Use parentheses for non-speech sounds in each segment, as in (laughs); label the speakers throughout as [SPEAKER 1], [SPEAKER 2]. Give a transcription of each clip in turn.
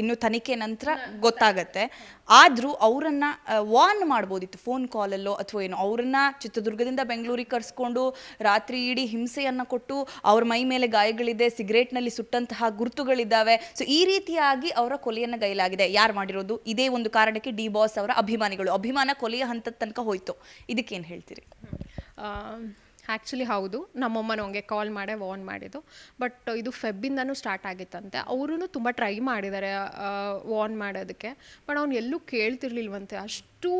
[SPEAKER 1] ಇನ್ನು ತನಿಖೆ ನಂತರ ಗೊತ್ತಾಗತ್ತೆ. ಆದರೂ ಅವರನ್ನು ವಾರ್ನ್ ಮಾಡ್ಬೋದಿತ್ತು ಫೋನ್ ಕಾಲಲ್ಲೋ ಅಥವಾ ಏನು. ಅವರನ್ನ ಚಿತ್ರದುರ್ಗದಿಂದ ಬೆಂಗಳೂರಿಗೆ ಕರೆಸ್ಕೊಂಡು ರಾತ್ರಿ ಇಡೀ ಹಿಂಸೆಯನ್ನು ಕೊಟ್ಟು ಅವ್ರ ಮೈ ಮೇಲೆ ಗಾಯಗಳಿದೆ ಸಿಗರೇಟ್ನಲ್ಲಿ ಸುಟ್ಟಂತಹ ಗುರುತುಗಳಿದ್ದಾವೆ. ಸೊ ಈ ರೀತಿಯಾಗಿ ಅವರ ಕೊಲೆಯನ್ನು ಗೈಲಾಗಿದೆ. ಯಾರು ಮಾಡಿರೋದು? ಇದೇ ಒಂದು ಕಾರಣಕ್ಕೆ ಡಿ ಬಾಸ್ ಅವರ ಅಭಿಮಾನಿಗಳು. ಅಭಿಮಾನ ಕೊಲೆಯ ಹಂತದ ತನಕ ಹೋಯ್ತು. ಇದಕ್ಕೇನು ಹೇಳ್ತೀರಿ?
[SPEAKER 2] ಆ್ಯಕ್ಚುಲಿ ಹೌದು. ನಮ್ಮಮ್ಮ ನನಗೆ ಕಾಲ್ ಮಾಡೇ ವಾರ್ನ್ ಮಾಡಿದ್ದು. ಬಟ್ ಇದು ಫೆಬ್ಬಿಂದನೂ ಸ್ಟಾರ್ಟ್ ಆಗಿತ್ತಂತೆ. ಅವರೂ ತುಂಬ ಟ್ರೈ ಮಾಡಿದ್ದಾರೆ ವಾರ್ನ್ ಮಾಡೋದಕ್ಕೆ. ಬಟ್ ಅವ್ನು ಎಲ್ಲೂ ಕೇಳ್ತಿರ್ಲಿಲ್ವಂತೆ. ಅಷ್ಟು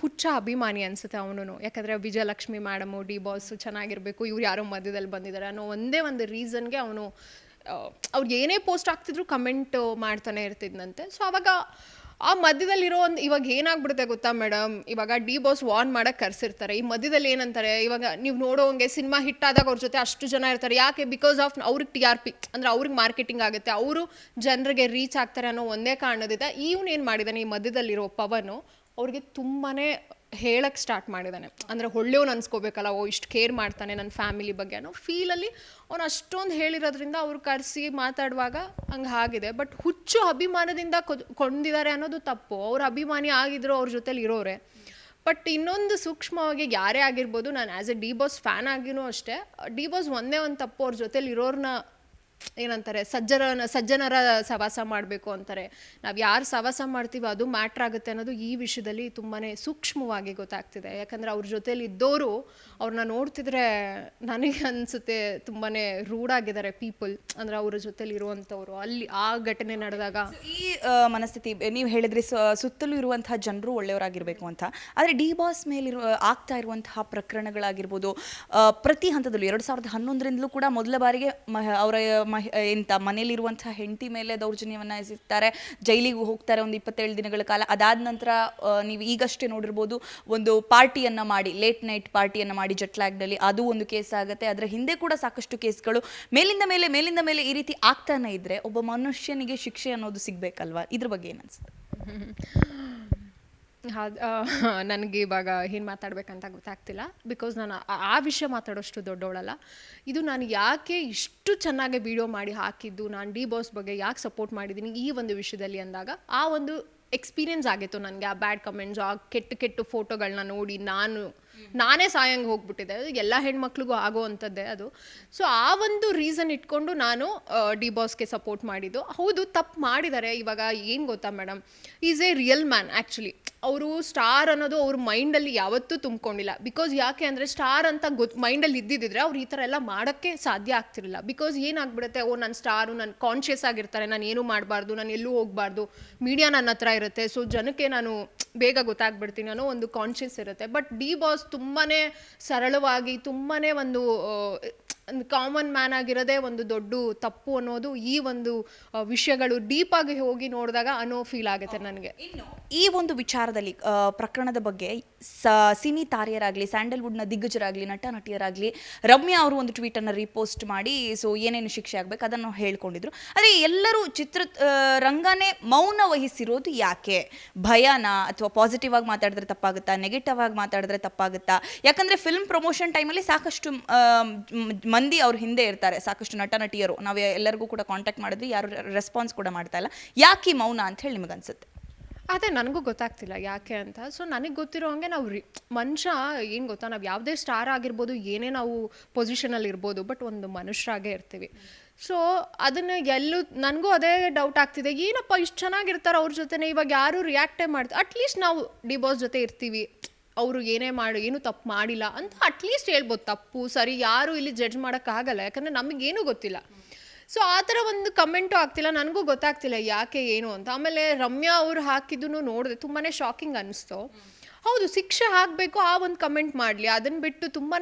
[SPEAKER 2] ಹುಚ್ಚ ಅಭಿಮಾನಿ ಅನಿಸುತ್ತೆ ಅವನು ಯಾಕಂದರೆ ವಿಜಯಲಕ್ಷ್ಮಿ ಮೇಡಮು ಡಿ ಬಾಸು ಚೆನ್ನಾಗಿರಬೇಕು, ಇವ್ರು ಯಾರೋ ಮಧ್ಯದಲ್ಲಿ ಬಂದಿದ್ದಾರೆ ಅನ್ನೋ ಒಂದೇ ಒಂದು ರೀಸನ್ಗೆ ಅವನು ಅವ್ರು ಏನೇ ಪೋಸ್ಟ್ ಆಗ್ತಿದ್ರು ಕಮೆಂಟ್ ಮಾಡ್ತಾನೆ ಇರ್ತಿದ್ನಂತೆ. ಸೊ ಅವಾಗ ಆ ಮಧ್ಯದಲ್ಲಿರೋ ಒಂದು ಇವಾಗ ಏನಾಗ್ಬಿಡುತ್ತೆ ಗೊತ್ತಾ ಮೇಡಮ್? ಇವಾಗ ಡಿ ಬಾಸ್ ವಾರ್ನ್ ಮಾಡಕ್ಕೆ ಕರೆಸಿರ್ತಾರೆ. ಈ ಮಧ್ಯದಲ್ಲಿ ಏನಂತಾರೆ? ಇವಾಗ ನೀವು ನೋಡೋಂಗೆ ಸಿನಿಮಾ ಹಿಟ್ ಆದಾಗ ಅವ್ರ ಜೊತೆ ಅಷ್ಟು ಜನ ಇರ್ತಾರೆ. ಯಾಕೆ? ಬಿಕಾಸ್ ಆಫ್ ಅವ್ರಿಗೆ ಟಿ ಆರ್ ಪಿ ಅಂದರೆ ಅವ್ರಿಗೆ ಮಾರ್ಕೆಟಿಂಗ್ ಆಗುತ್ತೆ. ಅವರು ಜನರಿಗೆ ರೀಚ್ ಆಗ್ತಾರೆ ಅನ್ನೋ ಒಂದೇ ಕಾರಣದಿಂದ ಇವನು ಏನು ಮಾಡಿದ್ದಾನೆ? ಈ ಮಧ್ಯದಲ್ಲಿರೋ ಪವನು ಅವ್ರಿಗೆ ತುಂಬಾ ಹೇಳಕ್ಕೆ ಸ್ಟಾರ್ಟ್ ಮಾಡಿದ್ದಾನೆ ಅಂದರೆ ಒಳ್ಳೆಯವನು ಅನ್ಸ್ಕೋಬೇಕಲ್ಲ, ಓ, ಇಷ್ಟು ಕೇರ್ ಮಾಡ್ತಾನೆ ನನ್ನ ಫ್ಯಾಮಿಲಿ ಬಗ್ಗೆ ಅನ್ನೋ ಫೀಲಲ್ಲಿ ಅವ್ನು ಅಷ್ಟೊಂದು ಹೇಳಿರೋದ್ರಿಂದ ಅವ್ರು ಕರೆಸಿ ಮಾತಾಡುವಾಗ ಹಂಗೆ ಆಗಿದೆ. ಬಟ್ ಹುಚ್ಚು ಅಭಿಮಾನದಿಂದ ಕೊಂಡಿದ್ದಾರೆ ಅನ್ನೋದು ತಪ್ಪು. ಅವ್ರ ಅಭಿಮಾನಿ ಆಗಿದ್ರು ಅವ್ರ ಜೊತೆಲಿ ಇರೋರೆ. ಬಟ್ ಇನ್ನೊಂದು ಸೂಕ್ಷ್ಮವಾಗಿ ಯಾರೇ ಆಗಿರ್ಬೋದು, ನಾನು as a D Boss fan ಆಗಿನೂ ಅಷ್ಟೇ ಡಿ ಬಾಸ್ ಒಂದೇ ಒಂದು ತಪ್ಪು ಅವ್ರ ಜೊತೆಲಿ ಇರೋರ್ನ ಏನಂತಾರೆ ಸಜ್ಜನ ಸಜ್ಜನರ ಸವಾಸ ಮಾಡಬೇಕು ಅಂತಾರೆ. ನಾವು ಯಾರು ಸವಾಸ ಮಾಡ್ತೀವಿ ಅದು ಮ್ಯಾಟ್ರ್ ಆಗುತ್ತೆ ಅನ್ನೋದು ಈ ವಿಷಯದಲ್ಲಿ ತುಂಬಾ ಸೂಕ್ಷ್ಮವಾಗಿ ಗೊತ್ತಾಗ್ತಿದೆ. ಯಾಕಂದರೆ ಅವ್ರ ಜೊತೇಲಿ ಇದ್ದವರು ಅವ್ರನ್ನ ನೋಡ್ತಿದ್ರೆ ನನಗೆ ಅನಿಸುತ್ತೆ ತುಂಬಾ ರೂಢಾಗಿದ್ದಾರೆ ಪೀಪಲ್. ಅಂದರೆ ಅವ್ರ ಜೊತೇಲಿ ಇರುವಂಥವ್ರು. ಅಲ್ಲಿ ಆ ಘಟನೆ ನಡೆದಾಗ
[SPEAKER 1] ಈ ಮನಸ್ಥಿತಿ, ನೀವು ಹೇಳಿದ್ರಿ ಸುತ್ತಲೂ ಇರುವಂತಹ ಜನರು ಒಳ್ಳೆಯವರಾಗಿರ್ಬೇಕು ಅಂತ. ಆದರೆ ಡಿ ಬಾಸ್ ಮೇಲಿರುವ ಆಗ್ತಾ ಇರುವಂತಹ ಪ್ರಕರಣಗಳಾಗಿರ್ಬೋದು ಪ್ರತಿ ಹಂತದಲ್ಲೂ, ಎರಡು ಸಾವಿರದ ಹನ್ನೊಂದರಿಂದಲೂ ಕೂಡ ಮೊದಲ ಬಾರಿಗೆ ಅವರ ಮಹಿ ಎಂತ ಮನೆಯಲ್ಲಿರುವಂತಹ ಹೆಂಡತಿ ಮೇಲೆ ದೌರ್ಜನ್ಯವನ್ನು ಎಸಗ್ತಾರೆ ಜೈಲಿಗೆ ಹೋಗ್ತಾರೆ ಒಂದು ಇಪ್ಪತ್ತೇಳು ದಿನಗಳ ಕಾಲ. ಅದಾದ ನಂತರ ನೀವು ಈಗಷ್ಟೇ ನೋಡಿರ್ಬೋದು, ಒಂದು ಪಾರ್ಟಿಯನ್ನು ಮಾಡಿ, ಲೇಟ್ ನೈಟ್ ಪಾರ್ಟಿಯನ್ನು ಮಾಡಿ ಜಟ್ಲಾಗ್ನಲ್ಲಿ ಅದು ಒಂದು ಕೇಸ್ ಆಗುತ್ತೆ. ಅದರ ಹಿಂದೆ ಕೂಡ ಸಾಕಷ್ಟು ಕೇಸ್ಗಳು. ಮೇಲಿಂದ ಮೇಲೆ ಮೇಲಿಂದ ಮೇಲೆ ಈ ರೀತಿ ಆಗ್ತಾನೆ ಇದ್ದರೆ ಒಬ್ಬ ಮನುಷ್ಯನಿಗೆ ಶಿಕ್ಷೆ ಅನ್ನೋದು ಸಿಗಬೇಕಲ್ವಾ? ಇದ್ರ ಬಗ್ಗೆ ಏನು (laughs)
[SPEAKER 2] ನನಗೆ ಇವಾಗ ಏನು ಮಾತಾಡ್ಬೇಕಂತ ಗೊತ್ತಾಗ್ತಿಲ್ಲ. ಬಿಕಾಸ್ ನಾನು ಆ- ಆ ವಿಷಯ ಮಾತಾಡೋಷ್ಟು ದೊಡ್ಡವಳಲ್ಲ. ಇದು ನಾನು ಯಾಕೆ ಇಷ್ಟು ಚೆನ್ನಾಗಿ ವಿಡಿಯೋ ಮಾಡಿ ಹಾಕಿದ್ದು, ನಾನು ಡಿ ಬಾಸ್ ಬಗ್ಗೆ ಯಾಕೆ ಸಪೋರ್ಟ್ ಮಾಡಿದ್ದೀನಿ ಈ ಒಂದು ವಿಷಯದಲ್ಲಿ ಅಂದಾಗ ಆ ಒಂದು ಎಕ್ಸ್ಪೀರಿಯೆನ್ಸ್ ಆಗಿತ್ತು ನನಗೆ. ಆ ಬ್ಯಾಡ್ ಕಮೆಂಟ್ಸ್ ಆ ಕೆಟ್ಟ ಕೆಟ್ಟ ಫೋಟೋಗಳನ್ನ ನೋಡಿ ನಾನು ನಾನೇ ಸಾಯಂಗೆ ಹೋಗ್ಬಿಟ್ಟಿದೆ ಅದು ಎಲ್ಲ ಹೆಣ್ಮಕ್ಳಿಗೂ ಆಗೋ ಅಂಥದ್ದೇ ಅದು. ಸೊ ಆ ಒಂದು ರೀಸನ್ ಇಟ್ಕೊಂಡು ನಾನು ಡಿ ಬಾಸ್ಗೆ ಸಪೋರ್ಟ್ ಮಾಡಿದ್ದು. ಹೌದು, ತಪ್ಪು ಮಾಡಿದ್ದಾರೆ ಇವಾಗ ಏನು ಗೊತ್ತಾ madam is a real man actually ಅವರು ಸ್ಟಾರ್ ಅನ್ನೋದು ಅವ್ರ ಮೈಂಡಲ್ಲಿ ಯಾವತ್ತೂ ತುಂಬಿಕೊಂಡಿಲ್ಲ. ಬಿಕಾಸ್ ಯಾಕೆ ಅಂದರೆ ಸ್ಟಾರ್ ಅಂತ ಗೊತ್ತು ಮೈಂಡಲ್ಲಿ ಇದ್ದಿದ್ದಿದ್ರೆ ಅವ್ರು ಈ ಥರ ಎಲ್ಲ ಮಾಡೋಕ್ಕೆ ಸಾಧ್ಯ ಆಗ್ತಿರಲಿಲ್ಲ. ಬಿಕಾಸ್ ಏನಾಗ್ಬಿಡುತ್ತೆ? ಓ ನನ್ನ ಸ್ಟಾರು ನಾನು ಕಾನ್ಷಿಯಸ್ ಆಗಿರ್ತಾರೆ. ನಾನು ಏನೂ ಮಾಡಬಾರ್ದು? ನಾನು ಎಲ್ಲೂ ಹೋಗಬಾರ್ದು? ಮೀಡಿಯಾ ನನ್ನ ಹತ್ರ ಇರುತ್ತೆ. ಸೊ ಜನಕ್ಕೆ ನಾನು ಬೇಗ ಗೊತ್ತಾಗ್ಬಿಡ್ತೀನಿ ಅನ್ನೋ ಒಂದು ಕಾನ್ಷಿಯಸ್ ಇರುತ್ತೆ. ಬಟ್ ಡಿ ಬಾಸ್ ತುಂಬಾ ಸರಳವಾಗಿ ತುಂಬಾ ಒಂದು ಕಾಮನ್ ಮ್ಯಾನ್ ಆಗಿರೋದೇ ಒಂದು ದೊಡ್ಡ ತಪ್ಪು ಅನ್ನೋದು ಈ ಒಂದು ವಿಷಯಗಳು ವಿಷಯಗಳು ಡೀಪಾಗಿ ಹೋಗಿ ನೋಡಿದಾಗ ಅನೋ ಫೀಲ್ ಆಗುತ್ತೆ ನನಗೆ.
[SPEAKER 1] ಇನ್ನು ಈ ಒಂದು ವಿಚಾರದಲ್ಲಿ ಪ್ರಕರಣದ ಬಗ್ಗೆ ಸ, ಸಿನಿ ತಾರೆಯರಾಗಲಿ, ಸ್ಯಾಂಡಲ್ವುಡ್ನ ದಿಗ್ಗಜರಾಗಲಿ ನಟ ನಟಿಯರಾಗಲಿ ರಮ್ಯಾ ಅವರು ಒಂದು ಟ್ವೀಟನ್ನು ರಿಪೋಸ್ಟ್ ಮಾಡಿ, ಸೊ ಏನೇನು ಶಿಕ್ಷೆ ಆಗಬೇಕು ಅದನ್ನು ಹೇಳ್ಕೊಂಡಿದ್ರು. ಆದರೆ ಎಲ್ಲರೂ ಚಿತ್ರ ರಂಗನೇ ಮೌನ ವಹಿಸಿರೋದು ಯಾಕೆ? ಭಯನ ಅಥವಾ ಪಾಸಿಟಿವ್ ಆಗಿ ಮಾತಾಡಿದ್ರೆ ತಪ್ಪಾಗುತ್ತಾ? ನೆಗೆಟಿವ್ ಆಗಿ ಮಾತಾಡಿದ್ರೆ ತಪ್ಪಾಗುತ್ತಾ? ಯಾಕಂದರೆ ಫಿಲ್ಮ್ ಪ್ರಮೋಷನ್ ಟೈಮಲ್ಲಿ ಸಾಕಷ್ಟು ಮಂದಿ ಅವ್ರ ಹಿಂದೆ ಇರ್ತಾರೆ. ಸಾಕಷ್ಟು ನಟ ನಟಿಯರು ನಾವು ಎಲ್ಲರಿಗೂ ಕೂಡ ಕಾಂಟ್ಯಾಕ್ಟ್ ಮಾಡಿದ್ವಿ. ಯಾರು ರೆಸ್ಪಾನ್ಸ್ ಕೂಡ ಮಾಡ್ತಾ ಇಲ್ಲ. ಯಾಕೆ ಮೌನ ಅಂತ ಹೇಳಿ ನಿಮಗೆ ಅನ್ಸುತ್ತೆ
[SPEAKER 2] ಅದೇ ನನಗೂ ಗೊತ್ತಾಗ್ತಿಲ್ಲ ಯಾಕೆ ಅಂತ. ಸೊ ನನಗೆ ಗೊತ್ತಿರೋ ಹಂಗೆ ನಾವು ರಿ, ಮನುಷ್ಯ ಏನು ಗೊತ್ತಾ, ನಾವು ಯಾವುದೇ ಸ್ಟಾರ್ ಆಗಿರ್ಬೋದು, ಏನೇ ನಾವು ಪೊಸಿಷನಲ್ಲಿ ಇರ್ಬೋದು ಬಟ್ ಒಂದು ಮನುಷ್ಯರಾಗೇ ಇರ್ತೀವಿ. ಸೊ ಅದನ್ನು ಎಲ್ಲೂ, ನನಗೂ ಅದೇ ಡೌಟ್ ಆಗ್ತಿದೆ. ಏನಪ್ಪ ಇಷ್ಟು ಚೆನ್ನಾಗಿರ್ತಾರೆ ಅವ್ರ ಜೊತೆನೇ, ಇವಾಗ ಯಾರು ರಿಯಾಕ್ಟೇ ಮಾಡ್ತಾರೆ ಅಟ್ಲೀಸ್ಟ್ ನಾವು ಡಿ ಬಾಸ್ ಜೊತೆ ಇರ್ತೀವಿ. ಅವರು ಏನೇ ಮಾಡಿ, ಏನು ತಪ್ಪು ಮಾಡಿಲ್ಲ ಅಂತ ಅಟ್ಲೀಸ್ಟ್ ಹೇಳ್ಬೋದು. ತಪ್ಪು, ಸರಿ, ಯಾರು ಇಲ್ಲಿ ಜಡ್ಜ್ ಮಾಡೋಕ್ಕಾಗಲ್ಲ. ಯಾಕಂದರೆ ನಮಗೇನೂ ಗೊತ್ತಿಲ್ಲ. ಸೊ ಆ ಥರ ಒಂದು ಕಮೆಂಟು ಆಗ್ತಿಲ್ಲ. ನನಗೂ ಗೊತ್ತಾಗ್ತಿಲ್ಲ ಯಾಕೆ ಏನು ಅಂತ. ಆಮೇಲೆ ರಮ್ಯಾ ಅವ್ರು ಹಾಕಿದ್ದು ನೋಡಿದೆ. ತುಂಬಾ ಶಾಕಿಂಗ್ ಅನ್ನಿಸ್ತು ಹೌದು ಶಿಕ್ಷೆ ಹಾಕಬೇಕು ಆ ಒಂದು ಕಮೆಂಟ್ ಮಾಡಲಿ. ಅದನ್ನು ಬಿಟ್ಟು ತುಂಬಾ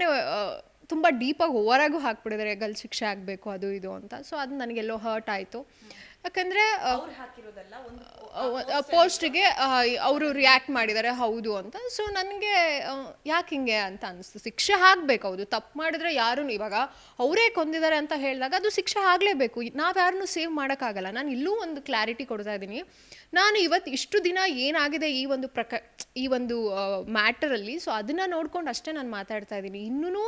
[SPEAKER 2] ತುಂಬ ಡೀಪಾಗಿ ಓವರಾಗೂ ಹಾಕ್ಬಿಡಿದ್ದಾರೆ ಗಲ್ ಶಿಕ್ಷೆ ಆಗಬೇಕು ಅದು ಇದು ಅಂತ. ಸೊ ಅದು ನನಗೆಲ್ಲೋ ಹರ್ಟ್ ಆಯಿತು. ಯಾಕಂದರೆ ಪೋಸ್ಟ್ಗೆ ಅವರು ರಿಯಾಕ್ಟ್ ಮಾಡಿದ್ದಾರೆ ಹೌದು ಅಂತ. ಸೊ ನನಗೆ ಯಾಕೆ ಹಿಂಗೆ ಅಂತ ಅನಿಸ್ತು. ಶಿಕ್ಷೆ ಆಗಬೇಕು ಹೌದು. ತಪ್ಪು ಮಾಡಿದ್ರೆ ಯಾರು ಇವಾಗ ಅವರೇ ಕೊಂದಿದ್ದಾರೆ ಅಂತ ಹೇಳಿದಾಗ ಅದು ಶಿಕ್ಷೆ ಆಗಲೇಬೇಕು. ನಾವು ಯಾರನ್ನೂ ಸೇವ್ ಮಾಡೋಕ್ಕಾಗಲ್ಲ. ನಾನು ಇಲ್ಲೂ ಒಂದು ಕ್ಲಾರಿಟಿ ಕೊಡ್ತಾ ಇದ್ದೀನಿ. ನಾನು ಇವತ್ತು ಇಷ್ಟು ದಿನ ಏನಾಗಿದೆ ಈ ಒಂದು ಪ್ರಕ ಈ ಒಂದು ಮ್ಯಾಟರಲ್ಲಿ ಸೊ ಅದನ್ನು ನೋಡ್ಕೊಂಡು ಅಷ್ಟೇ ನಾನು ಮಾತಾಡ್ತಾ ಇದ್ದೀನಿ. ಇನ್ನೂ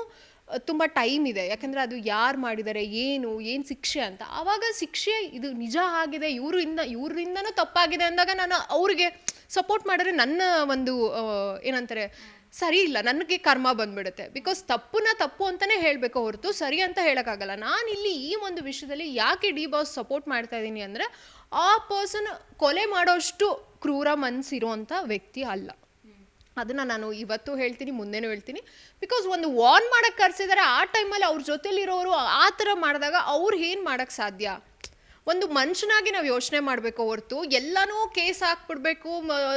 [SPEAKER 2] ತುಂಬ ಟೈಮ್ ಇದೆ. ಯಾಕಂದರೆ ಅದು ಯಾರು ಮಾಡಿದ್ದಾರೆ ಏನು ಏನು ಶಿಕ್ಷೆ ಅಂತ. ಆವಾಗ ಶಿಕ್ಷೆ ಇದು ನಿಜ ಆಗಿದೆ, ಇವರಿಂದ, ಇವರಿಂದನೂ ತಪ್ಪಾಗಿದೆ ಅಂದಾಗ ನಾನು ಅವ್ರಿಗೆ ಸಪೋರ್ಟ್ ಮಾಡಿದ್ರೆ ನನ್ನ ಒಂದು ಏನಂತಾರೆ, ಸರಿ ಇಲ್ಲ, ನನಗೆ ಕರ್ಮ ಬಂದ್ಬಿಡುತ್ತೆ. ಬಿಕಾಸ್ ತಪ್ಪುನ ತಪ್ಪು ಅಂತಲೇ ಹೇಳಬೇಕು ಹೊರತು ಸರಿ ಅಂತ ಹೇಳೋಕ್ಕಾಗಲ್ಲ. ನಾನು ಇಲ್ಲಿ ಈ ಒಂದು ವಿಷಯದಲ್ಲಿ ಯಾಕೆ ಡಿ ಬಾಸ್ ಸಪೋರ್ಟ್ ಮಾಡ್ತಾ ಇದ್ದೀನಿ ಅಂದರೆ, ಆ ಪರ್ಸನ್ ಕೊಲೆ ಮಾಡೋಷ್ಟು ಕ್ರೂರ ಮನಸ್ಸಿರುವಂಥ ವ್ಯಕ್ತಿ ಅಲ್ಲ. ಅದನ್ನು ನಾನು ಇವತ್ತು ಹೇಳ್ತೀನಿ, ಮುಂದೆನೂ ಹೇಳ್ತೀನಿ. ಬಿಕಾಸ್ ಒಂದು ವಾರ್ನ್ ಮಾಡೋಕ್ಕೆ ಕರೆಸಿದ್ದಾರೆ ಆ ಟೈಮಲ್ಲಿ ಅವ್ರ ಜೊತೆಲಿರೋರು ಆ ಥರ ಮಾಡಿದಾಗ ಅವ್ರು ಏನು ಮಾಡೋಕ್ಕೆ ಸಾಧ್ಯ? ಒಂದು ಮನುಷ್ಯನಾಗಿ ನಾವು ಯೋಚನೆ ಮಾಡಬೇಕು ಹೊರತು, ಎಲ್ಲನೂ ಕೇಸ್ ಹಾಕ್ಬಿಡ್ಬೇಕು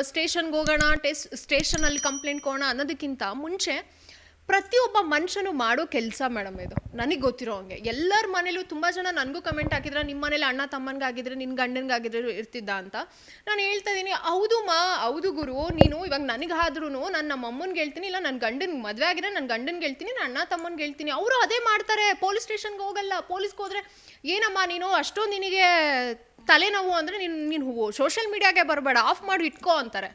[SPEAKER 2] ಸ್ಟೇಷನ್ಗೆ ಹೋಗೋಣ ಟೆಸ್ ಸ್ಟೇಷನಲ್ಲಿ ಕಂಪ್ಲೇಂಟ್ ಕೊಡೋಣ ಅನ್ನೋದಕ್ಕಿಂತ ಮುಂಚೆ ಪ್ರತಿಯೊಬ್ಬ ಮನುಷ್ಯನು ಮಾಡೋ ಕೆಲಸ, ಮೇಡಮ್ ಇದು. ನನಗೆ ಗೊತ್ತಿರೋ ಹಂಗೆ. ಎಲ್ಲರ ಮನೇಲೂ ತುಂಬ ಜನ ನನಗೂ ಕಮೆಂಟ್ ಹಾಕಿದ್ರೆ ನಿಮ್ಮ ಮನೇಲಿ ಅಣ್ಣ ತಮ್ಮನಿಗಾಗಿದ್ರೆ ನಿನ್ನ ಗಂಡನಿಗಾಗಿದ್ರೆ ಇರ್ತಿದ್ದ ಅಂತ. ನಾನು ಹೇಳ್ತಾ ಇದ್ದೀನಿ ಹೌದು ಮಾ, ಹೌದು ಗುರು. ನೀನು ಇವಾಗ ನನಗಾದ್ರೂ ನಾನು ನಮ್ಮ ಅಮ್ಮನಿಗೆ ಹೇಳ್ತೀನಿ, ಇಲ್ಲ ನನ್ನ ಗಂಡನಿಗೆ ಮದುವೆ ಆಗಿದ್ರೆ ನನ್ನ ಗಂಡನಿಗೆ ಹೇಳ್ತೀನಿ ನನ್ನ ಅಣ್ಣ ತಮ್ಮನಿಗೆ ಹೇಳ್ತೀನಿ. ಅವರು ಅದೇ ಮಾಡ್ತಾರೆ. ಪೊಲೀಸ್ ಸ್ಟೇಷನ್ಗೆ ಹೋಗಲ್ಲ. ಪೊಲೀಸ್ಗೆ ಹೋದ್ರೆ, ಏನಮ್ಮ ನೀನು ಅಷ್ಟೊಂದು ನಿನಗೆ ತಲೆನೋವು ಅಂದರೆ ನೀನು ನೀನು ಸೋಷಿಯಲ್ ಮೀಡಿಯಾಗೆ ಬರಬೇಡ. ಆಫ್ ಮಾಡಿ, ಇಟ್ಕೋ ಅಂತಾರೆ.